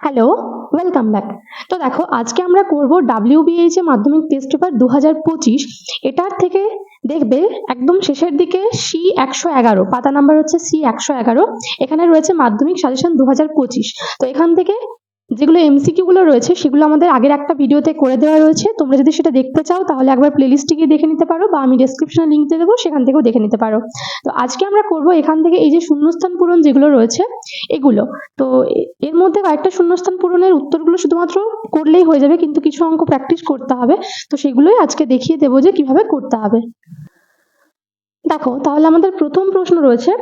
Hello welcome back তো দেখো, আজকে আমরা করব ডাব্লিউবিএইচ এ মাধ্যমিক টেস্ট পেপার দু হাজার পঁচিশ। এটার থেকে দেখবে একদম শেষের দিকে সি একশো এগারো, পাতা নাম্বার হচ্ছে সি একশো এগারো। এখানে রয়েছে মাধ্যমিক সাজেশন দু হাজার পঁচিশ। তো এখান থেকে যেগুলো এমসিকিউ গুলো রয়েছে, সেগুলো আমাদের আগের একটা ভিডিওতে করে দেওয়া রয়েছে। তোমরা যদি সেটা দেখতে চাও, তাহলে একবার প্লেলিস্টে গিয়ে দেখে নিতে পারো বা আমি ডেসক্রিপশনে লিঙ্ক দিয়ে দেবো, সেখান থেকেও দেখে নিতে পারো। তো আজকে আমরা করব এখান থেকে এই যে শূন্যস্থান পূরণ যেগুলো রয়েছে, এগুলো। তো এর মধ্যে কয়েকটা শূন্যস্থান পূরণের উত্তরগুলো শুধুমাত্র করলেই হয়ে যাবে, কিন্তু কিছু অঙ্ক প্র্যাকটিস করতে হবে। তো সেগুলোই আজকে দেখিয়ে দেবো যে কীভাবে করতে হবে। দেখো, তাহলে আমাদের প্রথম প্রশ্ন রয়েছে,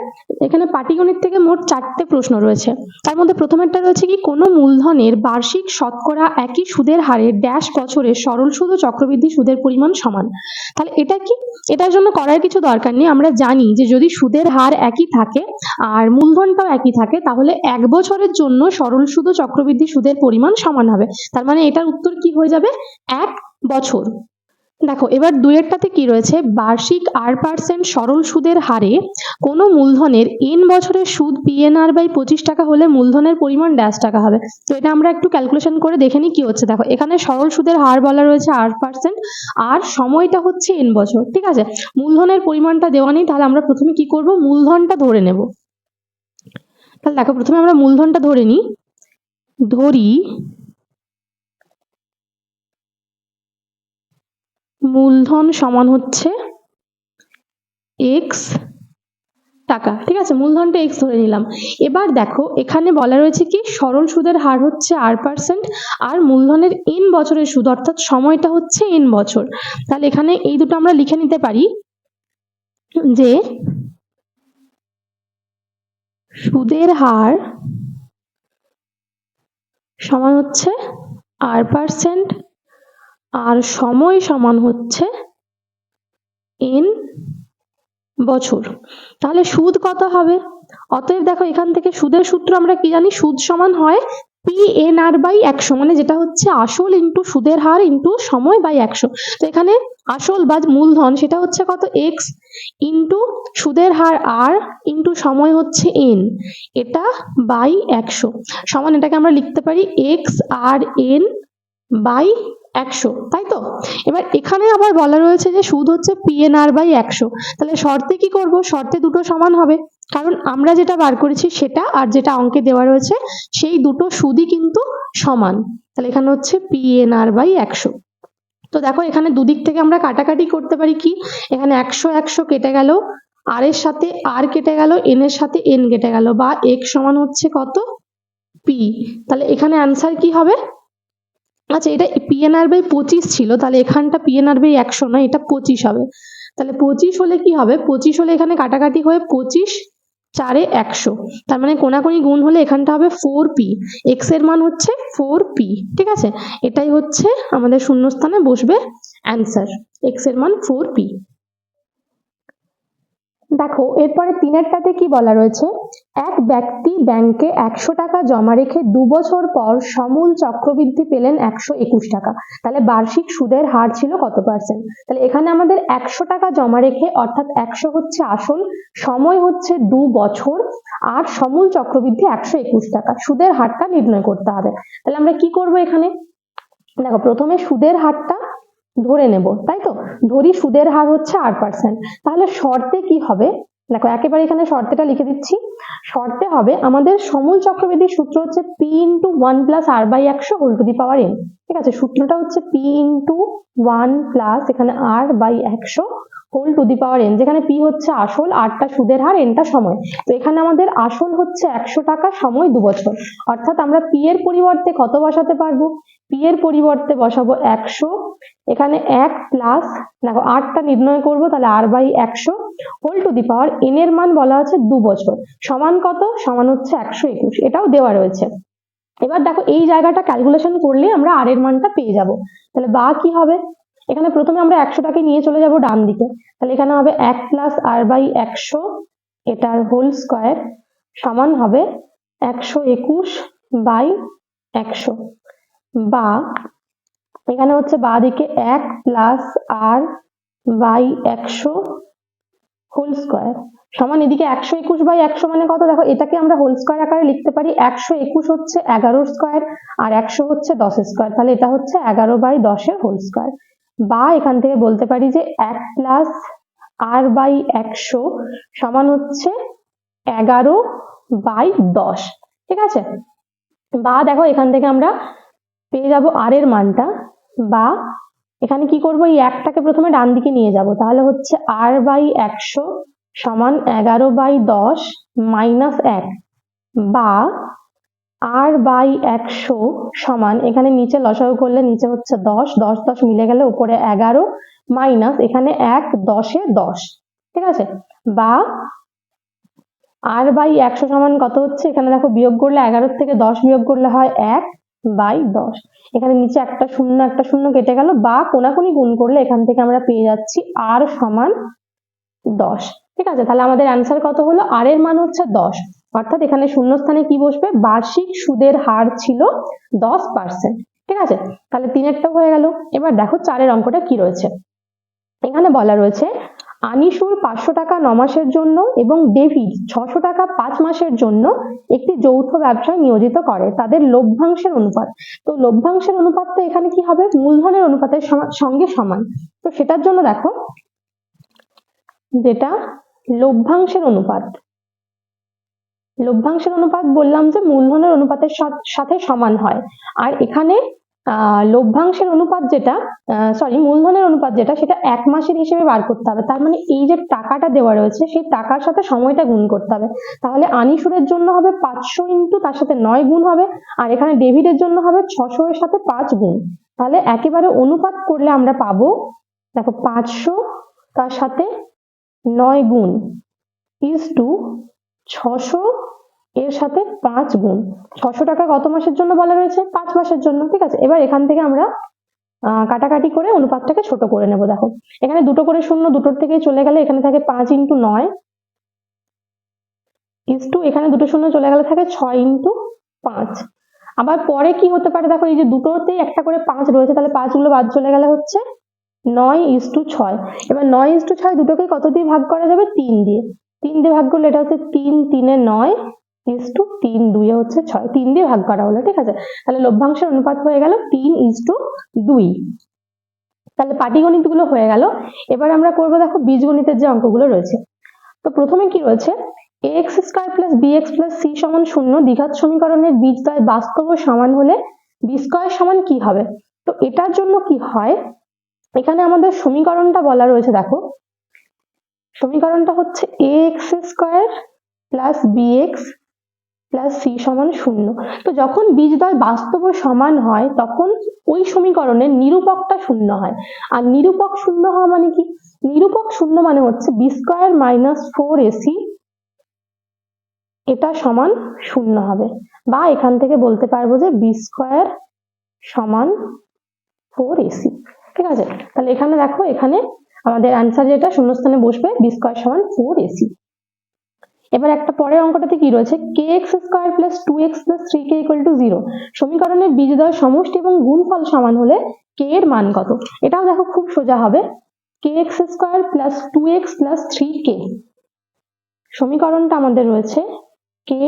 এখানে পাটিগণিত থেকে মোট চারটে প্রশ্ন রয়েছে। তার মধ্যে প্রথমেরটা রয়েছে কি, কোনো মূলধনের বার্ষিক শতকরা একই সুদের হারে ড্যাশ বছরে সরল সুদ ও চক্রবৃদ্ধি সুদের পরিমাণ সমান? তাহলে এটা কি? এটার জন্য করার কিছু দরকার নেই, আমরা জানি যে যদি সুদের হার একই থাকে আর মূলধনটাও একই থাকে, তাহলে এক বছরের জন্য সরল সুদ ও চক্রবৃদ্ধি সুদের পরিমাণ সমান হবে। তার মানে এটার উত্তর কি হয়ে যাবে? এক বছর। দেখো, এবার দুয়েরটাতে কি রয়েছে? বার্ষিক আট পার্সেন্ট সরল সুদের হারে কোনো মূলধনের এন বছরের সুদ পিএনআর বাই পঁচিশ টাকা হলে মূলধনের পরিমাণ ড্যাশ টাকা হবে। তো এটা আমরা একটু ক্যালকুলেশন করে দেখে নিই কি হচ্ছে। দেখো, এখানে সরল সুদের হার বলা রয়েছে আট পার্সেন্ট আর সময়টা হচ্ছে এন বছর, ঠিক আছে? মূলধনের পরিমাণটা দেওয়া নেই, তাহলে আমরা প্রথমে কি করব? মূলধনটা ধরে নেব। তাহলে দেখো, প্রথমে আমরা মূলধনটা ধরে নিই। ধরি মূলধন সমান হচ্ছে এক্স টাকা। ঠিক আছে, মূলধনটা এক্স ধরে নিলাম। এবার দেখো, এখানে বলা রয়েছে কি, সরল সুদের হার হচ্ছে আর পার্সেন্ট আর মূলধনের এন বছরের সুদ, অর্থাৎ সময়টা হচ্ছে এন বছর। তাহলে এখানে এই দুটো আমরা লিখে নিতে পারি যে সুদের হার সমান হচ্ছে আর পার্সেন্ট আর সময় সমান হচ্ছে এন বছর। তাহলে সুদ কত হবে? অতএব দেখো এখান থেকে সুদের সূত্র আমরা কি জানি? সুদ সমান হয় পি এন আর বাই একশো মানে যেটা হচ্ছে আসল ইন্টু সুদের হার ইন্টু সময় বাই একশো। তো এখানে আসল বা মূলধন সেটা হচ্ছে কত? এক্স ইন্টু সুদের হার আর ইন্টু সময় হচ্ছে এন এটা বাই একশো। সমান এটাকে আমরা লিখতে পারি এক্স আর এন বাই একশো তাই তো এবার এখানে আবার বলা রয়েছে যে সুদ হচ্ছে পিএনআর বাই একশো। তাহলে শর্তে কি করব? শর্তে দুটো সমান হবে। কারণ আমরা যেটা বার করেছি সেটা আর যেটা অঙ্কে দেওয়া রয়েছে সেই দুটো সুদই কিন্তু সমান। তাহলে এখানে হচ্ছে পিএনআর বাই একশো। তো দেখো এখানে দুদিক থেকে আমরা কাটাকাটি করতে পারি কি? এখানে একশো একশো কেটে গেল আর এর সাথে আর কেটে গেল এন এর সাথে এন কেটে গেল, বা এক সমান হচ্ছে কত? পি তাহলে এখানে অ্যান্সার কি হবে? আচ্ছা এটা পিএনআর বাই পঁচিশ ছিল, তাহলে এখানটা পিএনআর বাই একশো নয়, এটা পঁচিশ হবে। তাহলে পঁচিশ হলে কি হবে? পঁচিশ হলে এখানে কাটাকাটি হয়ে পঁচিশ চারে একশো। তার মানে কোনাকুনি গুণ হলে এখানটা হবে ফোর পি এক্সের মান হচ্ছে ফোর পি ঠিক আছে? এটাই হচ্ছে আমাদের শূন্যস্থানে বসবে অ্যান্সার এক্সের মান ফোর পি দেখো, এরপরে তিনেরটাতে কি বলা রয়েছে? এক ব্যক্তি ব্যাংকে একশো টাকা জমা রেখে দু বছর পর সমূল চক্রবৃদ্ধি পেলেন একশো একুশ টাকা। তাহলে বার্ষিক সুদের হার ছিল কত পার্সেন্ট তাহলে এখানে আমাদের একশো টাকা জমা রেখে অর্থাৎ একশো হচ্ছে আসল, সময় হচ্ছে দু বছর, আর সমূল চক্রবৃদ্ধি একশো একুশ টাকা। সুদের হারটা নির্ণয় করতে হবে। তাহলে আমরা কি করব এখানে? দেখো, প্রথমে সুদের হারটা ধরে নেব, তাই তো? ধরি সুদের হার হচ্ছে আট পার্সেন্ট তাহলে শর্তে কি হবে? দেখো, একেবারে এখানে শর্তেটা লিখে দিচ্ছি। শর্তে হবে, আমাদের সমূল চক্রবৃদ্ধির সূত্র হচ্ছে P into one plus r by একশো whole to the power n ঠিক আছে? সূত্রটা হচ্ছে পি ইন্টু ওয়ান প্লাস এখানে আর বাই একশো whole to the power n যেখানে পি হচ্ছে আসল আরটা সুদের হার এনটা সময়। তো এখানে আমাদের আসল হচ্ছে একশো টাকা সময় দু বছর। অর্থাৎ আমরা পি এর পরিবর্তে কত বসাতে পারব? পি এর পরিবর্তে বসাবো একশো। এখানে এক প্লাস দেখো আটটা নির্ণয় করব, তাহলে আর বাই একশো। Whole to the power n এর মান বলা আছে দু বছর। সমান কত? সমান হচ্ছে একশো একুশ। এটাও দেওয়া রয়েছে। এবার দেখো এই জায়গাটা ক্যালকুলেশন করলে আমরা আর এর মানটা পেয়ে যাব। তাহলে বা কি হবে? এখানে প্রথমে আমরা একশোটাকে নিয়ে চলে যাব ডান দিকে। তাহলে এখানে হবে এক প্লাস আর বাই একশো। এটার হোল স্কোয়ার সমান হবে একশো একুশ বাই একশো। বা এখানে হচ্ছে বা দিকে এক প্লাস আর বাই একশো হোল স্কোয়ার সমান এদিকে একশো একুশ বাই একশো মানে কত? দেখো, এটাকে আমরা হোল স্কোয়ার আকারে লিখতে পারি। একশো একুশ হচ্ছে এগারোর স্কোয়ার আর একশো হচ্ছে দশ স্কোয়ার তাহলে এটা হচ্ছে এগারো বাই দশের হোল স্কোয়ার বা এখান থেকে বলতে পারি যে এক প্লাস আর বাই একশো সমান হচ্ছে এগারো বাই দশ। ঠিক আছে? বা দেখো, এখান থেকে আমরা পেয়ে যাব আর এর মানটা, বা এখানে কি করব? এই একটাকে প্রথমে ডান দিকে নিয়ে যাব। তাহলে হচ্ছে আর বাই একশো সমান এগারো বাই দশ মাইনাস এক, বা আর বাই একশো সমান, এখানে নিচে লসাগু করলে নিচে হচ্ছে দশ দশ দশ মিলে গেলে উপরে এগারো মাইনাস এখানে এক, দশে দশ, ঠিক আছে? বা আর বাই একশো সমান কত হচ্ছে? এখানে দেখো বিয়োগ করলে এগারোর থেকে দশ বিয়োগ করলে হয় এক বাই দশ। এখানে নিচে একটা শূন্য একটা শূন্য কেটে গেল। বা কোনাকুনি গুণ করলে এখান থেকে আমরা পেয়ে যাচ্ছি আর সমান দশ। ঠিক আছে, তাহলে আমাদের অ্যান্সার কত হলো? আর এর মান হচ্ছে দশ। অর্থাৎ এখানে শূন্যস্থানে কি বসবে? বার্ষিক সুদের হার ছিল দশ পার্সেন্ট ঠিক আছে, তাহলে তিনেরটা হয়ে গেল। এবার দেখো চারের অঙ্কটা কি রয়েছে? এখানে বলা রয়েছে আনিসুর পাঁচশো টাকা ন মাসের জন্য এবং ডেভিড ছশো টাকা পাঁচ মাসের জন্য একটি যৌথ ব্যবসায় নিয়োজিত করে, তাদের লভ্যাংশের অনুপাত। তো লভ্যাংশের অনুপাতটা এখানে কি হবে? মূলধনের অনুপাতের সঙ্গে সমান। তো সেটার জন্য দেখো, যেটা লভ্যাংশের অনুপাত। লভ্যাংশের অনুপাত বললাম যে মূলধনের অনুপাতের সাথ- সমান হয়। আর এখানে লভ্যাংশের অনুপাত যেটা সরি মূলধনের অনুপাত যেটা, সেটা এক মাসের হিসেবে বার করতে হবে। তার মানে এই যে টাকাটা দেওয়া রয়েছে, সেই টাকার সাথে সময়টা গুণ করতে হবে। তাহলে আনিসুরের জন্য হবে পাঁচশো ইন্টু, তার সাথে নয় গুণ হবে, আর এখানে ডেভিডের জন্য হবে ছশো এর সাথে পাঁচ গুণ। তাহলে একেবারে অনুপাত করলে আমরা পাবো, দেখো পাঁচশো, তার সাথে নয় গুণ ইজ টু ছশো এর সাথে পাঁচ গুণ। ছশো টাকা কত মাসের জন্য বলা রয়েছে, পাঁচ মাসের জন্য, ঠিক আছে? এবার এখান থেকে আমরা কাটাকাটি করে অনুপাতটাকে ছোট করে নেব, দেখো। এখানে দুটো করে শূন্য দুটোর থেকে চলে গেলে এখানে থাকে পাঁচ ইন্টু নয় ইজ টু এখানে দুটো শূন্য চলে গেলে থাকে ছয় ইন্টু পাঁচ। আবার পরে কি হতে পারে, দেখো, এই যে দুটোতেই একটা করে পাঁচ রয়েছে, তাহলে পাঁচগুলো বাদ চলে গেলে হচ্ছে নয় ইজ টু ছয়। এবার নয় ইজ টু ছয় দুটোকে কত দিয়ে ভাগ করা যাবে? তিন দিয়ে। তিন দিয়ে ভাগ করলে এটা হচ্ছে তিন, তিনে নয় ইজ টু তিন দুইয়ে হচ্ছে ছয়। তিন দিয়ে ভাগ করা হলো, ঠিক আছে? তাহলে লভ্যাংশের অনুপাত হয়ে গেল তিন ইজ টু দুই। তাহলে পাটিগণিতগুলো হয়ে গেল। এবার আমরা করব দেখো বীজগণিতের যে অঙ্কগুলো রয়েছে। তো প্রথমে কি রয়েছে? X square plus b x plus c সমান শূন্য দ্বিঘাত সমীকরণের বীজদ্বয় বাস্তব সমান হলে বি স্কোয়ার সমান কি হবে? তো এটার জন্য কি হয়? এখানে আমাদের সমীকরণটা বলা রয়েছে দেখো। সমীকরণটা হচ্ছে a x square plus b x plus c সমান শূন্য। তো যখন বীজদ্বয় বাস্তব সমান হয়, তখন ওই সমীকরণের নিরূপকটা শূন্য হয়। আর নিরূপক শূন্য হওয়া মানে কি? নিরূপক শূন্য মানে হচ্ছে b square minus four ac এটা সমান শূন্য হবে। বা এখান থেকে বলতে পারব যে বি স্কোয়ার সমান ফোর এসি ঠিক আছে? তাহলে এখানে দেখো, এখানে আমাদের অ্যান্সার যেটা, শূন্যস্থানে বসবে বি স্কোয়ার সমান ফোর এসি এবার একটা পরের অঙ্কটাতে কি রয়েছে? K x square plus two x plus three k equal to zero সমীকরণের বীজদ্বয় সমষ্টি এবং গুণফল সমান হলে কে এর মান কত? এটাও দেখো খুব সোজা হবে। K x square plus two x plus three k সমীকরণটা আমাদের রয়েছে k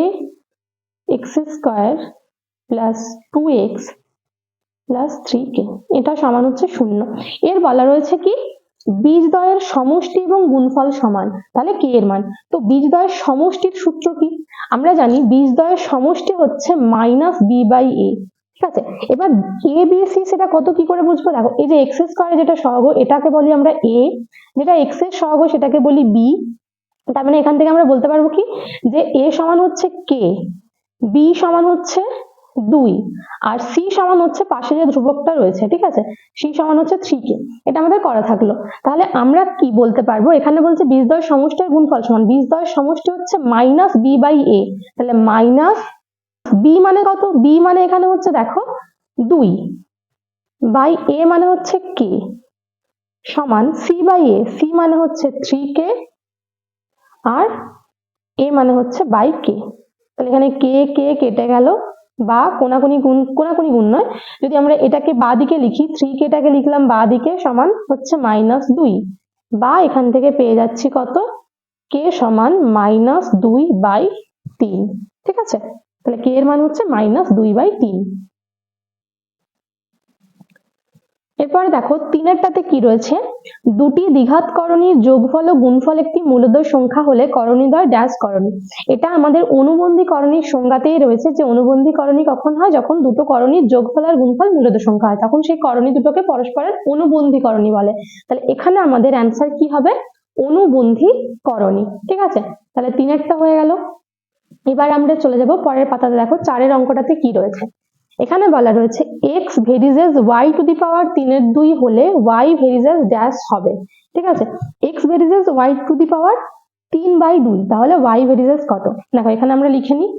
x square plus two x plus three k এটা সমান হচ্ছে শূন্য। এর বলা রয়েছে কি? বীজদ্বয়ের সমষ্টি এবং গুণফল সমান। তাহলে কে এর মান? তো বীজদ্বয়ের সমষ্টির সূত্র কি? আমরা জানি বীজদ্বয়ের সমষ্টি হচ্ছে মাইনাস বি বাই এ ঠিক আছে? এবার এ বি সি সেটা কত কি করে বুঝব? দেখো, এই যে এক্স স্কোয়ারে যেটা সহগ, এটাকে বলি আমরা এ যেটা এক্সের সহগ, সেটাকে বলি বি তার মানে এখান থেকে আমরা বলতে পারব কি? যে এ সমান হচ্ছে কে বি সমান হচ্ছে দুই। আর সি সমান হচ্ছে পাশে যে ধ্রুবকটা রয়েছে, ঠিক আছে? সি সমান হচ্ছে থ্রি কে। এটা আমাদের করা থাকল। তাহলে আমরা কি বলতে পারব? এখানে বলছে বীজদ্বয় সমষ্টি আর গুণফল সমান। বীজদ্বয়ের সমষ্টি হচ্ছে মাইনাস বি বাই এ তাহলে মাইনাস বি মানে কত? বি মানে এখানে হচ্ছে দেখো দুই। বাই এ মানে হচ্ছে কে সমান সি বাই এ সি মানে হচ্ছে থ্রি কে আর এ মানে হচ্ছে বাই কে তাহলে এখানে কে কে কেটে গেল। বা কোনাকুনি গুণ কোনাকুনি গুণ নয়। যদি আমরা এটাকে বা দিকে লিখি থ্রি কেটাকে লিখলাম বা দিকে সমান হচ্ছে মাইনাস দুই। বা এখান থেকে পেয়ে যাচ্ছি কত? কে সমান মাইনাস দুই বাই তিন। ঠিক আছে? তাহলে কে এর মান হচ্ছে মাইনাস দুই বাই তিন। এরপরে দেখো, তিনেরটাতে কি রয়েছে? দুটি দ্বিঘাত করণীর যোগফল ও গুণফল একটি মূলদ্বয় সংখ্যা হলে করণীদ্বয় ড্যাশ করণী। এটা আমাদের অনুবন্ধী করণীর সংজ্ঞাতেই রয়েছে যে অনুবন্ধী করণী কখন হয়? যখন দুটো করণীর যোগফল আর গুণফল মূলদ সংখ্যা হয়। তখন সেই করণী দুটোকে পরস্পরের অনুবন্ধী করণী বলে। তাহলে এখানে আমাদের অ্যান্সার কি হবে? অনুবন্ধী করণী। ঠিক আছে? তাহলে তিনেরটা হয়ে গেল। এবার আমরা চলে যাব পরের পাতাতে। দেখো, চারের অঙ্কটাতে কি রয়েছে? এখানে বলা রয়েছে x varies y to the power তিনের দুই হলে ওয়াই ভেরিজেস ড্যাশ হবে, ঠিক আছে? X varies y to the power তিন বাই দুই, তাহলে ওয়াই ভেরিজেস কত? দেখো, এখানে আমরা লিখে নিই।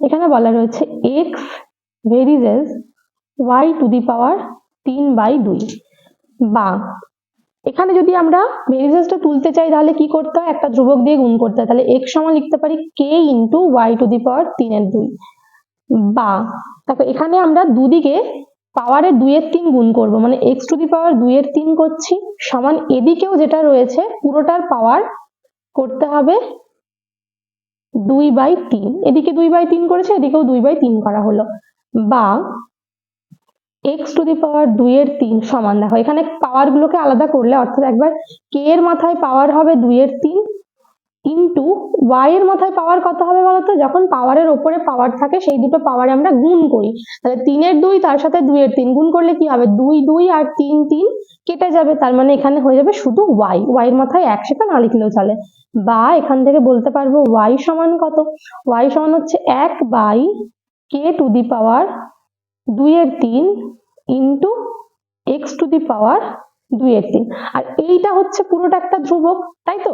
এখানে বলা রয়েছে x varies y to the power তিন বাই দুই, বা এখানে যদি আমরা ভেরিজেসটা তুলতে চাই, তাহলে কি করতে হয়? একটা ধ্রুবক দিয়ে গুণ করতে হয়। তাহলে এক্স সমান লিখতে পারি k into y to the power তিনের দুই বা, দেখো, এখানে আমরা দুদিকে পাওয়ারের দুইয়ের তিন গুণ করব। মানে এক্স টু দি পাওয়ার দুইয়ের তিন করছি, সমান এদিকেও যেটা রয়েছে, পুরোটার পাওয়ার করতে হবে দুই বাই তিন। এদিকে দুই বাই তিন করেছে, এদিকেও দুই বাই তিন করা হলো। বা এক্স টু দি পাওয়ার দুইয়ের তিন সমান দেখো। এখানে পাওয়ার গুলোকে আলাদা করলে, অর্থাৎ একবার কে এর মাথায় পাওয়ার হবে দুইয়ের তিন ইন্টু ওয়াই এর মাথায় পাওয়ার কত হবে বলতো? যখন পাওয়ারের ওপরে পাওয়ার থাকে, সেই দুটো পাওয়ারে আমরা গুণ করি। তাহলে তিনের দুই, তার সাথে দুইয়ের তিন গুণ করলে কি হবে? দুই দুই আর তিন তিন কেটে যাবে। তার মানে এখানে হয়ে যাবে শুধু ওয়াই ওয়াই এর মাথায় এক সেটা না লিখলেও চলে। বা এখান থেকে বলতে পারব ওয়াই সমান কত? ওয়াই সমান হচ্ছে এক by K two the power দুইয়ের তিন into x to the power দুইয়ের তিন। আর এইটা হচ্ছে পুরোটা একটা ধ্রুবক, তাই তো?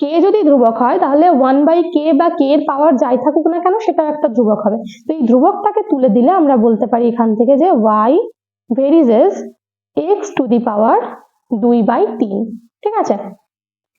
কে যদি ধ্রুবক হয়, তাহলে ওয়ান বাই কে বা কে এর পাওয়ার যাই থাকুক না কেন সেটা একটা ধ্রুবক হবে। তো এই ধ্রুবকটাকে তুলে দিলে আমরা বলতে পারি এখান থেকে যে y varies x to the power দুই বাই তিন। ঠিক আছে?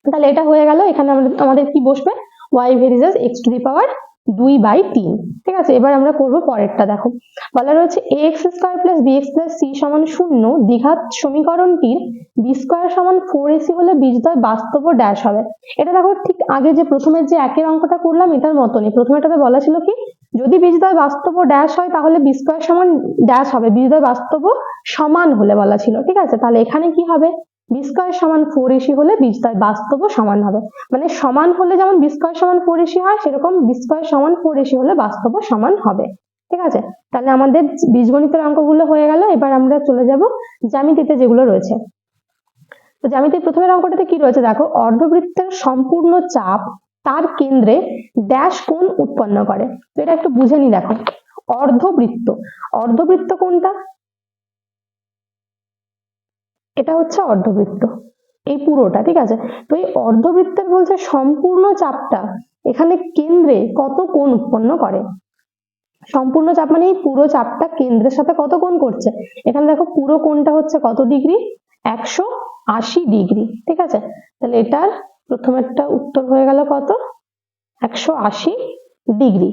তাহলে এটা হয়ে গেল, এখানে আমাদের কি বসবে? Y varies x to the power দুই বাই তিন। ঠিক আছে? এবার আমরা করব পরেরটা, দেখো। বলা রয়েছে a x square plus b x plus c সমান শূন্য দ্বিঘাত সমীকরণটির বি স্কোয়ার সমান ফোর এসি হলে বীজদ্বয় বাস্তব ও ড্যাশ হবে। এটা দেখো ঠিক আগে যে প্রথমে যে একের অঙ্কটা করলাম, এটার মতনই। প্রথমে এটাতে বলা ছিল কি, যদি বীজদ্বয় বাস্তব ও ড্যাশ হয় তাহলে বি স্কোয়ার সমান ড্যাশ হবে। বীজদ্বয় বাস্তব সমান হলে বলা ছিল। ঠিক আছে? তাহলে এখানে কি হবে? বি স্কোয়ার সমান ফোর এসি হলে বীজদ্বয় বাস্তব সমান হবে। মানে সমান হলে যেমন বিস্কয় সমান ফোর এসি হয়, সেরকম বিস্কয় সমান ফোর এসি হলে বাস্তব সমান হবে। ঠিক আছে? তাহলে আমাদের বীজগণিতের অঙ্কগুলো হয়ে গেল, এবার আমরা চলে যাব জ্যামিতিতে যেগুলো রয়েছে। তো জ্যামিতির প্রথমের অঙ্কটাতে কি রয়েছে দেখো, অর্ধবৃত্তের সম্পূর্ণ চাপ তার কেন্দ্রে ড্যাশ কোণ উৎপন্ন করে। তো এটা একটু বুঝে নি দেখো। অর্ধবৃত্ত। অর্ধবৃত্ত কোনটা এটা হচ্ছে অর্ধবৃত্ত। এই পুরোটা, ঠিক আছে? তো এই অর্ধবৃত্তের বলছে সম্পূর্ণ চাপটা এখানে কেন্দ্রে কত কোণ উৎপন্ন করে? সম্পূর্ণ চাপ মানে এই পুরো চাপটা কেন্দ্রের সাথে কত কোণ করছে? এখানে দেখো পুরো কোণটা হচ্ছে কত ডিগ্রি? একশো আশি ডিগ্রি, ঠিক আছে? তাহলে এটার প্রথমেরটা উত্তর হয়ে গেল কত? একশো আশি ডিগ্রি।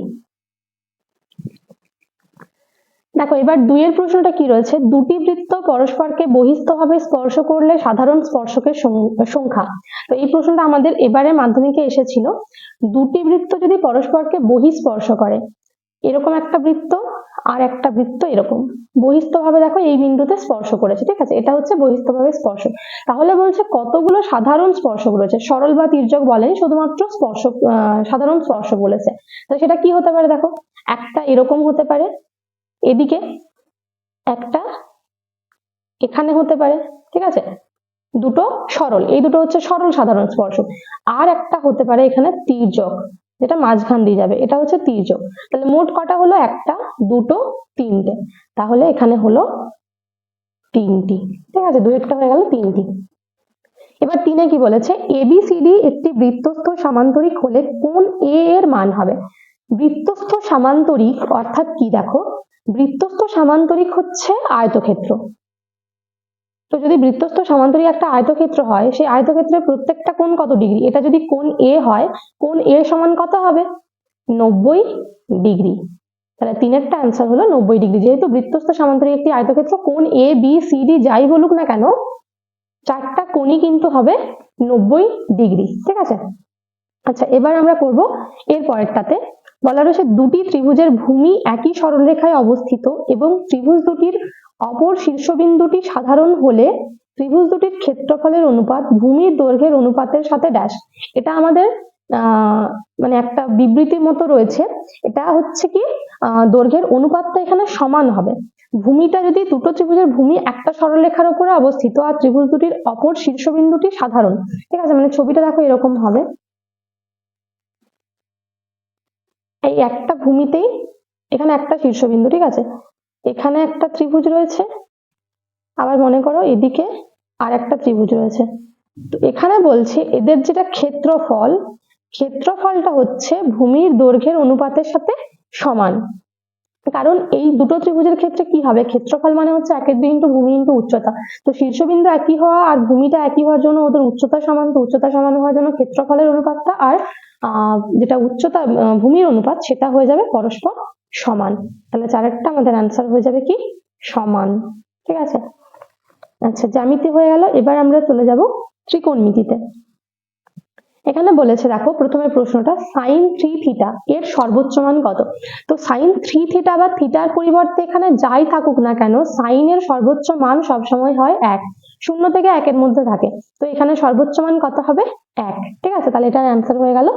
দেখো, এবার দুইয়ের প্রশ্নটা কি রয়েছে? দুটি বৃত্ত পরস্পরকে বহিস্থভাবে স্পর্শ করলে সাধারণ স্পর্শকের সংখ্যা। তো এই প্রশ্নটা আমাদের এবারে মাধ্যমিকে এসেছিল। দুটি বৃত্ত যদি পরস্পরকে বহিঃস্পর্শ করে, এরকম একটা বৃত্ত আর একটা বৃত্ত এরকম। বহিস্থভাবে দেখো এই বিন্দুতে স্পর্শ করেছে, ঠিক আছে? এটা হচ্ছে বহিস্থভাবে স্পর্শ। তাহলে বলছে কতগুলো সাধারণ স্পর্শক রয়েছে? সরল বা তির্যক বলেনি, শুধুমাত্র স্পর্শ সাধারণ স্পর্শ বলেছে। তো সেটা কি হতে পারে দেখো? একটা এরকম হতে পারে এদিকে একটা, এখানে হতে পারে, ঠিক আছে? দুটো সরল, এই দুটো হচ্ছে সরল সাধারণ স্পর্শ। আর একটা হতে পারে এখানে তির্যক, যেটা মাঝখান দিয়ে যাবে, এটা হচ্ছে তীর্যক। তাহলে মোট কটা হলো? একটা, দুটো, তিনটে। তাহলে এখানে হলো তিনটি, ঠিক আছে? দুইটা হয়ে গেল তিনটি। এবার তিনে কি বলেছে? এবিসিডি একটি বৃত্তস্থ সামান্তরিক হলে কোন এ এর মান হবে? বৃত্তস্থ সামান্তরিক অর্থাৎ কি দেখো? বৃত্তস্থ সামান্তরিক হচ্ছে আয়তক্ষেত্র। তো যদি বৃত্তস্থ সামান্তরিক একটা আয়তক্ষেত্র হয়, সেই আয়তক্ষেত্রের প্রত্যেকটা কোণ কত ডিগ্রি? এটা যদি কোণ এ হয়, কোণ এ সমান কত হবে? নব্বই ডিগ্রি। তাহলে তিনেরটা অ্যান্সার হলো নব্বই ডিগ্রি। যেহেতু বৃত্তস্থ সামান্তরিক একটি আয়তক্ষেত্র, কোণ এ বি সি ডি যাই বলুক না কেন, চারটা কোণই কিন্তু হবে নব্বই ডিগ্রি। ঠিক আছে? আচ্ছা এবার আমরা করব এর পরেরটাতে। বলা রয়েছে দুটি ত্রিভুজের ভূমি একই সরলরেখায় অবস্থিত এবং ত্রিভুজ দুটির অপর শীর্ষবিন্দুটি সাধারণ হলে ত্রিভুজ দুটির ক্ষেত্রফলের অনুপাত ভূমির দৈর্ঘ্যের অনুপাতের সাথে ড্যাশ এটা আমাদের মানে একটা বিবৃতির মতো রয়েছে। এটা হচ্ছে কি দৈর্ঘ্যের অনুপাতটা এখানে সমান হবে। ভূমিটা যদি দুটো ত্রিভুজের ভূমি একটা সরলরেখার উপরে অবস্থিত আর ত্রিভুজ দুটির অপর শীর্ষবিন্দুটি সাধারণ। ঠিক আছে মানে ছবিটা দেখো এরকম হবে। এই একটা ভূমিতেই এখানে একটা শীর্ষবিন্দু, ঠিক আছে? এখানে একটা ত্রিভুজ রয়েছে। আবার মনে করো এদিকে আর একটা ত্রিভুজ রয়েছে। তো এখানে বলছে এদের যেটা ক্ষেত্রফল, ক্ষেত্রফলটা হচ্ছে ভূমির দৈর্ঘ্যের অনুপাতের সাথে সমান। কারণ এই দুটো ত্রিভুজের ক্ষেত্রে কি হবে? ক্ষেত্রফল মানে হচ্ছে একের দুই ইন্টু ভূমি ইন্টু উচ্চতা। তো শীর্ষবিন্দু একই হওয়া আর ভূমিটা একই হওয়ার জন্য ওদের উচ্চতা সমান, তো উচ্চতা সমান হওয়ার জন্য ক্ষেত্রফলের অনুপাতটা আর যেটা উচ্চতা ভূমির অনুপাত সেটা হয়ে যাবে পরস্পর সমান। তাহলে চারেরটা আমাদের অ্যান্সার হয়ে যাবে কি? সমান। ঠিক আছে? আচ্ছা জ্যামিতি হয়ে গেল। এবার আমরা চলে যাব ত্রিকোণমিতিতে। এখানে বলেছে, দেখো, প্রথমে প্রশ্নটা সাইন থ্রি থিটা এর সর্বোচ্চ মান কত? তো সাইন থ্রি থিটা বা থিটার পরিবর্তে এখানে যাই থাকুক না কেন সাইনের সর্বোচ্চ মান সবসময় হয় এক। শূন্য থেকে একের মধ্যে থাকে। তো এখানে সর্বোচ্চ মান কত হবে? এক। ঠিক আছে? তাহলে এটার অ্যান্সার হয়ে গেল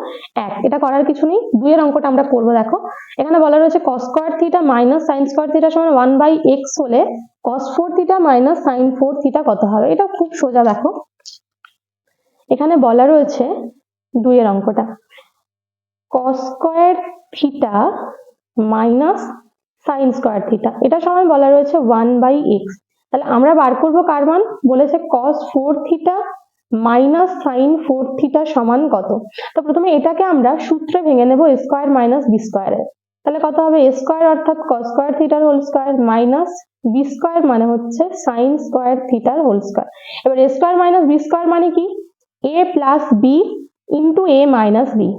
এক। এটা করার কিছু নেই। দুইয়ের অঙ্কটা আমরা করব, দেখো। এখানে বলা রয়েছে cos square theta minus sine square theta সমান ওয়ান বাই এক্স হলে cos four theta minus sine four theta কত হবে? এটা খুব সোজা, দেখো। এখানে বলা রয়েছে দুইয়ের অঙ্কটা। Cos square theta minus sine square theta এটা সময় বলা রয়েছে ওয়ান বাই এক্স তাহলে আমরা বার করব কার মান? বলেছে cos four theta minus sine four theta সমান কত? তো প্রথমে এটাকে আমরা সূত্রে ভেঙে নেব স্কোয়ার মাইনাস বি স্কোয়ারের তাহলে কত হবে? স্কোয়ার অর্থাৎ কস স্কোয়ার থিটার whole square minus b square মানে হচ্ছে সাইন স্কোয়ার থিটার হোল স্কোয়ার এবার স্কোয়ার মাইনাস বি স্কোয়ার মানে কি? A plus b into a minus b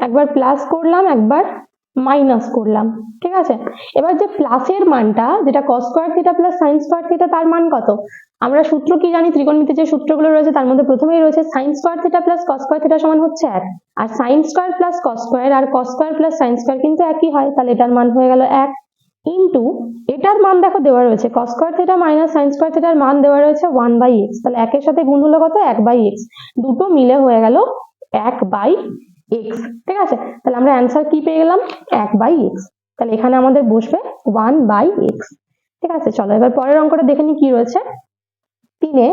একবার প্লাস করলাম, একবার মাইনাস করলাম, ঠিক আছে? এবার যে প্লাসের মানটা, যেটা cos square theta plus sine square theta তার মান কত? আমরা সূত্র কি জানি? ত্রিকোণমিতির যে সূত্রগুলো রয়েছে, তার মধ্যে প্রথমেই রয়েছে sine square theta plus cos square theta সমান হচ্ছে এক। আর sine square plus cos square আর cos square plus sine square কিন্তু একই হয়। তাহলে এটার মান হয়ে গেল এক। ইন্টু এটার মান দেখো দেওয়া রয়েছে। Cos square theta minus sine square থিটার মান দেওয়া রয়েছে ওয়ান বাই এক্স তাহলে একের সাথে গুণ হলো কত? এক বাই এক্স দুটো মিলে হয়ে গেল এক বাই এক্স ঠিক আছে? তাহলে আমরা অ্যান্সার কি পেয়ে গেলাম? এক বাই এক্স তাহলে এখানে আমাদের বসবে ওয়ান বাই এক্স ঠিক আছে? চলো, এবার পরের অঙ্কটা দেখে নি কি রয়েছে। তিনে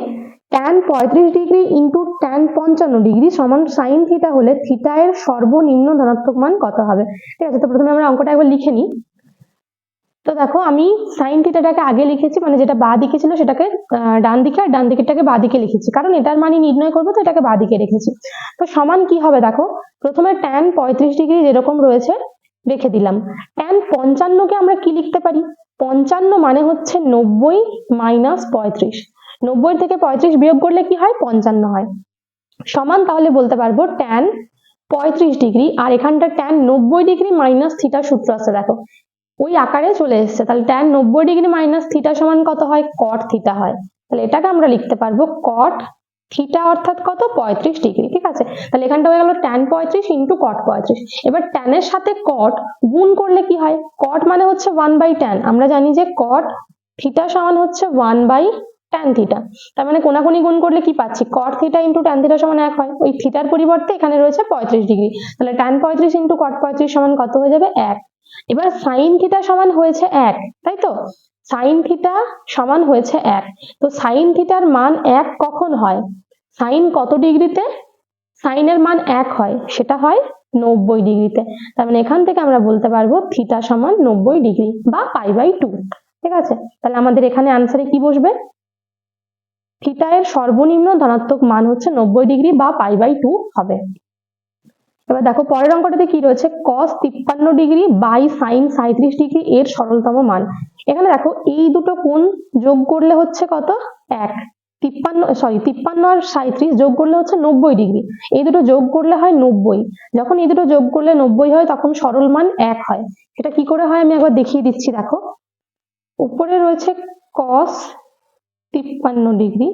ট্যান পঁয়ত্রিশ ডিগ্রি ইন্টু ট্যান পঞ্চান্ন ডিগ্রি সমান সাইন থিটা হলে থিটা এর সর্বনিম্ন ধনাত্মক মান কত হবে? ঠিক আছে? তো প্রথমে আমরা অঙ্কটা একবার লিখে নিই। তো দেখো, আমি সাইন থিটাটাকে আগে লিখেছি মানে যেটা বা দিকে ছিল সেটাকে ডান দিকে আর ডান দিকেরটাকে বা দিকে লিখেছি। কারণ এটার মানে নির্ণয় করব, তো এটাকে বা দিকে রেখেছি। তো সমান কি হবে দেখো, প্রথমে ট্যান পঁয়ত্রিশ ডিগ্রি যেরকম রয়েছে, রেখে দিলাম। ট্যান পঞ্চান্নকে আমরা কি লিখতে পারি? পঞ্চান্ন মানে হচ্ছে নব্বই মাইনাস পঁয়ত্রিশ। নব্বই থেকে পঁয়ত্রিশ বিয়োগ করলে কি হয়? পঞ্চান্ন হয়। সমান তাহলে বলতে পারব ট্যান পঁয়ত্রিশ ডিগ্রি, আর এখানটা ট্যান নব্বই ডিগ্রি মাইনাস থিটার সূত্র আছে, দেখো। ওই আকারে চলে এসেছে। তাহলে ট্যান নব্বই ডিগ্রি মাইনাস থিটা সমান কত হয়? কট থিটা হয়। তাহলে এটাকে আমরা লিখতে পারব কট থিটা অর্থাৎ কত? পঁয়ত্রিশ ডিগ্রি ঠিক আছে? তাহলে এখানটা হয়ে গেল ট্যান পঁয়ত্রিশ ইন্টু কট পঁয়ত্রিশ। এবার ট্যানের সাথে কট গুণ করলে কি হয়? কট মানে হচ্ছে ওয়ান বাই ট্যান আমরা জানি যে কট থিটা সমান হচ্ছে ওয়ান বাই ট্যান থিটা তার মানে কোনাকুনি গুণ করলে কি পাচ্ছি? Cot theta into tan theta সমান এক হয়। ওই থিটার পরিবর্তে এখানে রয়েছে পঁয়ত্রিশ ডিগ্রি তাহলে ট্যান পঁয়ত্রিশ ইন্টু কট পঁয়ত্রিশ সমান কত হয়ে যাবে? এক। এবার সাইন থিটা সমান হয়েছে এক, তাই তো? সাইন থিটা সমান হয়েছে এক। তো সাইন থিটার মান এক কখন হয়? সাইন কত ডিগ্রিতে? সাইনের মান এক হয়, সেটা হয় নব্বই ডিগ্রিতে। তার মানে এখান থেকে আমরা বলতে পারব থিটা সমান নব্বই ডিগ্রি বা পাই বাই টু ঠিক আছে? তাহলে আমাদের এখানে আনসারে কি বসবে? থিটা এর সর্বনিম্ন ধনাত্মক মান হচ্ছে নব্বই ডিগ্রি বা পাই বাই টু হবে। এবার দেখো পরের অঙ্কটাতে কি রয়েছে? cos তিপ্পান্ন ডিগ্রি বাই সাইন সাঁত্রিশ ডিগ্রি এর সরলতম মান। এখানে দেখো এই দুটো কোণ যোগ করলে হচ্ছে কত? এক। তিপ্পান্ন সরি তিপ্পান্ন আর সাঁত্রিশ যোগ করলে হচ্ছে নব্বই ডিগ্রি। এই দুটো যোগ করলে হয় নব্বই। যখন এই দুটো যোগ করলে নব্বই হয়, তখন সরল মান এক হয়। এটা কি করে হয়? আমি একবার দেখিয়ে দিচ্ছি, দেখো। উপরে রয়েছে cos তিপ্পান্ন ডিগ্রি,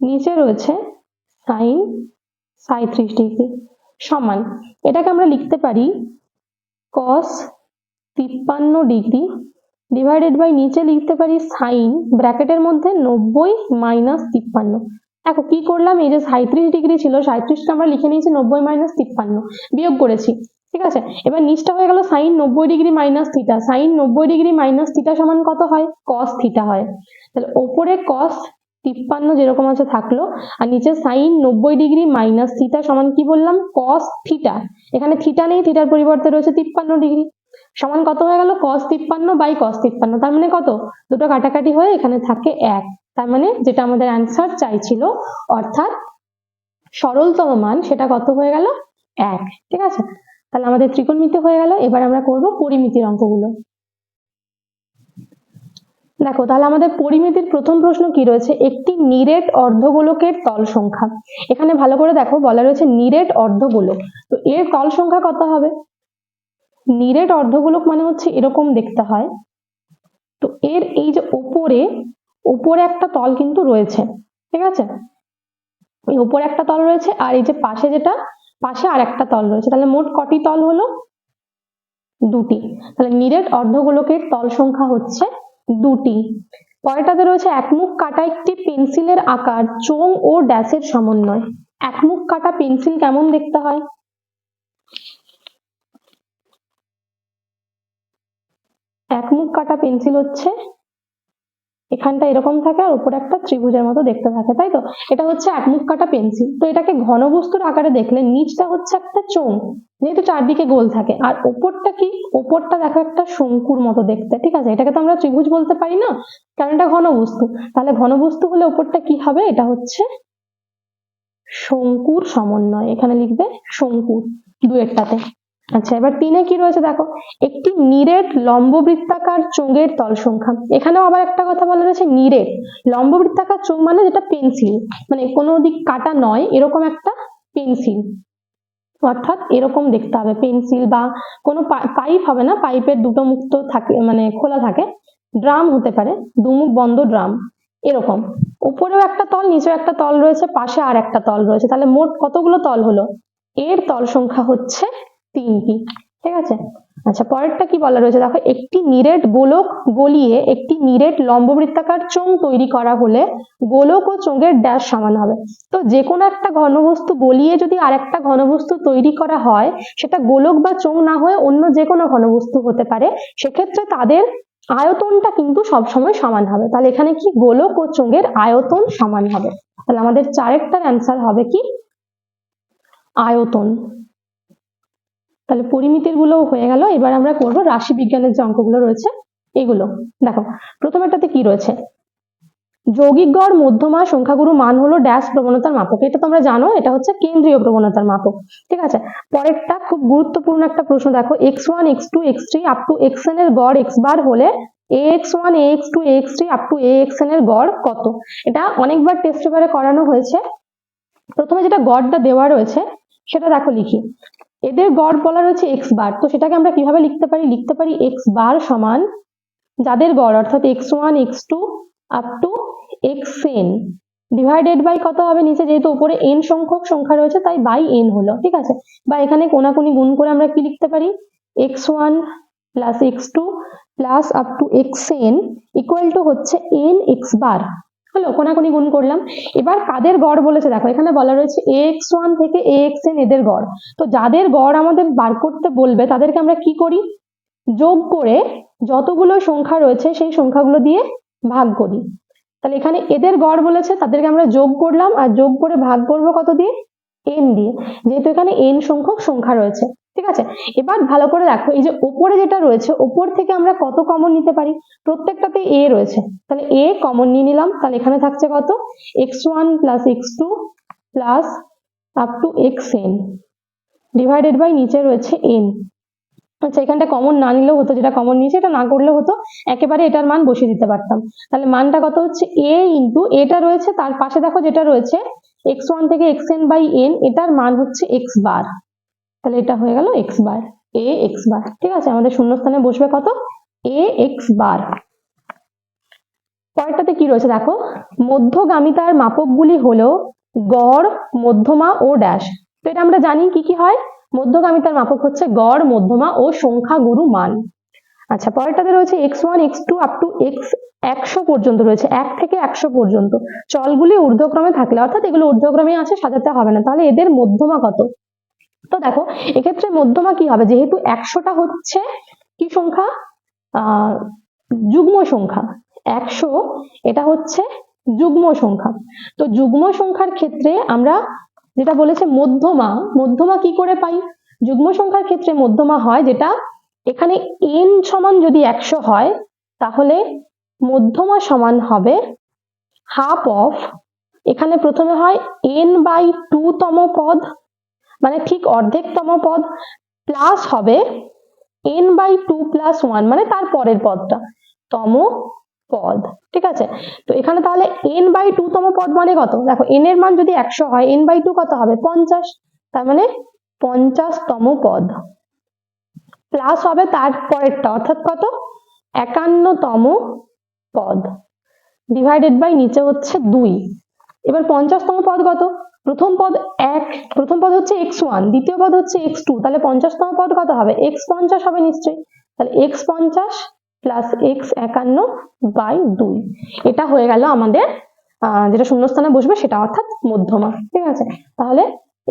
নিচে রয়েছে সাইন সাঁত্রিশ ডিগ্রি। সমান। এটাকে আমরা লিখতে পারি কস তিপ্পান্ন ডিগ্রি ডিভাইডেড বাই নিচে লিখতে পারি সাইন ব্র্যাকেটের মধ্যে নব্বই মাইনাস তিপ্পান্ন। দেখো, কি করলাম? এই যে সাঁত্রিশ ডিগ্রি ছিল সাঁত্রিশটা আমরা লিখে নিয়েছি নব্বই মাইনাস তিপ্পান্ন। বিয়োগ করেছি, ঠিক আছে? এবার নিচটা হয়ে গেল সাইন নব্বই ডিগ্রি মাইনাস থিটা সাইন নব্বই ডিগ্রি মাইনাস থিটা সমান কত হয়? কস থিটা হয়। তাহলে ওপরে কস তিপ্পান্ন যেরকম আছে থাকল। আর নিচে সাইন নব্বই ডিগ্রি মাইনাস থিটা সমান কি বললাম? কস থিটা এখানে থিটা নেই থিটার পরিবর্তে রয়েছে তিপ্পান্ন ডিগ্রি সমান কত হয়ে গেল? কস তিপ্পান্ন বাই কস তিপ্পান্ন। তার মানে কত? দুটো কাটাকাটি হয়ে এখানে থাকে এক। তার মানে যেটা আমাদের অ্যান্সার চাইছিল, অর্থাৎ সরলতম মান, সেটা কত হয়ে গেল? এক। ঠিক আছে? তাহলে আমাদের ত্রিকোণমিতি হয়ে গেল। এবার আমরা করব পরিমিতির অঙ্কগুলো। দেখো, তাহলে আমাদের পরিমিতির প্রথম প্রশ্ন কি রয়েছে? একটি নিরেট অর্ধগোলকের তল সংখ্যা। এখানে ভালো করে দেখো, বলা রয়েছে নিরেট অর্ধগোলক। তো এর তল সংখ্যা কত হবে? নিরেট অর্ধগোলক মানে হচ্ছে এরকম দেখতে হয়। তো এর এই যে ওপরে উপরে একটা তল কিন্তু রয়েছে, ঠিক আছে? এই উপরে একটা তল রয়েছে আর এই যে পাশে যেটা, পাশে আর একটা তল রয়েছে। তাহলে মোট কটি তল হলো? দুটি। তাহলে নিরেট অর্ধগোলকের তল সংখ্যা হচ্ছে দুটি। পরেরটাতে রয়েছে একমুখ কাটা একটি পেন্সিলের আকার চোং ও ড্যাশের সমন্বয়। একমুখ কাটা পেন্সিল কেমন দেখতে হয়? একমুখ কাটা পেন্সিল হচ্ছে এখানটা এরকম থাকে আর উপরে একটা ত্রিভুজের মতো দেখতে থাকে, তাই তো? এটা হচ্ছে একমুখ কাটা পেন্সিল। তো এটাকে ঘনবস্তুর আকারে দেখলে নিচটা হচ্ছে একটা চোঙ, যেহেতু চারদিকে গোল থাকে। আর ওপরটা কি? ওপরটা দেখো একটা শঙ্কুর মতো দেখতে, ঠিক আছে? এটাকে তো আমরা ত্রিভুজ বলতে পারি না? কারণ এটা ঘনবস্তু তাহলে ঘনবস্তু হলে ওপরটা কি হবে? এটা হচ্ছে শঙ্কুর সমন্বয়। এখানে লিখবে শঙ্কুর, দুয়েরটাতে। আচ্ছা এবার তিনে কি রয়েছে দেখো? একটি নিরেট লম্ববৃত্তাকার চোঙের তল সংখ্যা এখানেও আবার একটা কথা বলা রয়েছে, নিরেট। লম্ববৃত্তাকার চোঙ মানে যেটা পেন্সিল। মানে কোনো দিক কাটা নয়, এরকম একটা পেন্সিল। অর্থাৎ এরকম দেখতে হবে। পেন্সিল বা কোনো পাইপ হবে না, পাইপের দুটো মুক্ত থাকে মানে খোলা থাকে। ড্রাম হতে পারে, দুমুখ বন্ধ ড্রাম, এরকম। উপরেও একটা তল, নিচেও একটা তল রয়েছে, পাশে আর একটা তল রয়েছে। তাহলে মোট কতগুলো তল হলো? এর তল সংখ্যা হচ্ছে তিনটি ঠিক আছে? আচ্ছা পরেরটা কি বলা রয়েছে? দেখো, একটি নিরেট গোলক গলিয়ে একটি নিরেট লম্ববৃত্তাকার চোঙ তৈরি করা হলে গোলক ও চোঙের ড্যাশ সমান হবে। তো যে কোনো একটা ঘনবস্তু গলিয়ে যদি আরেকটা ঘনবস্তু তৈরি করা হয়, সেটা গোলক বা চোঙ না হয়ে অন্য যে কোনো ঘনবস্তু হতে পারে, সেক্ষেত্রে তাদের আয়তনটা কিন্তু সবসময় সমান হবে। তাহলে এখানে কি? গোলক ও চোঙের আয়তন সমান হবে। তাহলে আমাদের চারেরটার অ্যান্সার হবে কি? আয়তন। তাহলে পরিমিতিরগুলো হয়ে গেল। এবার আমরা করব রাশি বিজ্ঞানের যে অঙ্কগুলো রয়েছে, এগুলো। দেখো, প্রথমেরটাতে কি রয়েছে? যৌগিক গড়, মধ্যমা, সংখ্যাগুরু মান হলো ড্যাশ প্রবণতার মাপক। এটা তোমরা জানো, এটা হচ্ছে কেন্দ্রীয় প্রবণতার মাপক। ঠিক আছে? পরেরটা খুব গুরুত্বপূর্ণ একটা প্রশ্ন দেখো। X one x two x three up to x n এর গড় এক্স বার হলে a x one a x two x three up to a x n এর গড় কত? এটা অনেকবার টেস্ট পেপারে করানো হয়েছে। প্রথমে যেটা গড়টা দেওয়া রয়েছে, সেটা দেখো লিখি। এদের গড় বলা রয়েছে এক্স বার। তো সেটাকে আমরা কীভাবে লিখতে পারি? লিখতে পারি এক্স বার সমান যাদের গড়, অর্থাৎ x one x two up to x n divided by কত হবে নিচে? যেহেতু উপরে এন সংখ্যক সংখ্যা রয়েছে, তাই বাই এন হলো, ঠিক আছে? বা এখানে কোনাকুনি গুণ করে আমরা কি লিখতে পারি? X one plus x two plus up to x n equal to হচ্ছে এন এক্স বার। হলো, কোনাকুনি গুণ করলাম। এবার কাদের গড় বলেছে? দেখো, এখানে বলা রয়েছে এ এক্স ওয়ান থেকে এ এক্স এন এদের গড়। তো যাদের গড় আমাদের বার করতে বলবে, তাদেরকে আমরা কি করি? যোগ করে যতগুলো সংখ্যা রয়েছে, সেই সংখ্যাগুলো দিয়ে ভাগ করি। তাহলে এখানে এদের গড় বলেছে, তাদেরকে আমরা যোগ করলাম, আর যোগ করে ভাগ করব কত দিয়ে? এন দিয়ে। যেহেতু এখানে এন সংখ্যক সংখ্যা রয়েছে। ঠিক আছে? এবার ভালো করে দেখো, এই যে ওপরে যেটা রয়েছে ওপর থেকে আমরা কত কমন নিতে পারি? প্রত্যেকটাতে এ রয়েছে। তাহলে এ কমন নিয়ে নিলাম, তাহলে এখানে থাকছে কত? X one plus x two plus up to x n divided by নিচে রয়েছে এন আচ্ছা এখানটা কমন না নিলেও হতো, যেটা কমন নিয়েছে, এটা না করলেও হতো, একেবারে এটার মান বসিয়ে দিতে পারতাম। তাহলে মানটা কত হচ্ছে? এ ইন্টু এটা রয়েছে, তার পাশে দেখো যেটা রয়েছে এক্স ওয়ান থেকে এক্স এন বাই এন এটার মান হচ্ছে এক্স বার তাহলে এটা হয়ে গেল এক্স বার এ এক্স বার ঠিক আছে? আমাদের শূন্যস্থানে বসবে কত? এ এক্স বার পরেরটাতে কি রয়েছে দেখো? মধ্যগামিতার মাপকগুলি হলো গড়, মধ্যমা ও ড্যাশ তো এটা আমরা জানি কি কি হয়? মধ্যগামিতার মাপক হচ্ছে গড়, মধ্যমা ও সংখ্যাগুরু মান। আচ্ছা পরেরটাতে রয়েছে x one x two up to x একশো পর্যন্ত রয়েছে, এক থেকে একশো পর্যন্ত। চলগুলি ঊর্ধ্বক্রমে থাকলে, অর্থাৎ এগুলো ঊর্ধ্বক্রমে আছে সাজাতে হবে না। তাহলে এদের মধ্যমা কত? তো দেখো, এক্ষেত্রে মধ্যমা কি হবে? যেহেতু একশোটা হচ্ছে কি সংখ্যা? যুগ্ম সংখ্যা। একশো, এটা হচ্ছে যুগ্ম সংখ্যা। তো যুগ্ম সংখ্যার ক্ষেত্রে আমরা যেটা বলেছে মধ্যমা মধ্যমা কি করে পাই? যুগ্ম সংখ্যার ক্ষেত্রে মধ্যমা হয় যেটা, এখানে এন সমান যদি একশো হয়, তাহলে মধ্যমা সমান হবে হাফ অফ এখানে প্রথমে হয় এন বাই টু তম পদ মানে ঠিক অর্ধেকতম পদ প্লাস হবে n by two plus one মানে তার পরের পদটা, তম পদ, ঠিক আছে? তো এখানে তাহলে এন বাই টু তম পদ মানে কত? দেখো এন এর মান যদি একশো হয় এন বাই টু কত হবে? পঞ্চাশ, তার মানে পঞ্চাশতম পদ। প্লাস হবে তার পরেরটা, অর্থাৎ কত? একান্নতম পদ। ডিভাইডেড বাই নিচে হচ্ছে দুই। এবার পঞ্চাশতম পদ কত? প্রথম পদ এক, প্রথম পদ হচ্ছে এক্স ওয়ান দ্বিতীয় পদ হচ্ছে এক্স টু তাহলে পঞ্চাশতম পদ কত হবে? এক্স পঞ্চাশ হবে নিশ্চয়ই। তাহলে এক্স পঞ্চাশ প্লাস এক্স একান্ন বাই দুই। এটা হয়ে গেল আমাদের যেটা শূন্যস্থানে বসবে সেটা অর্থাৎ মধ্যমা, ঠিক আছে? তাহলে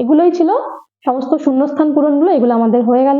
এগুলোই ছিল সমস্ত শূন্যস্থান পূরণগুলো, এগুলো আমাদের হয়ে গেল।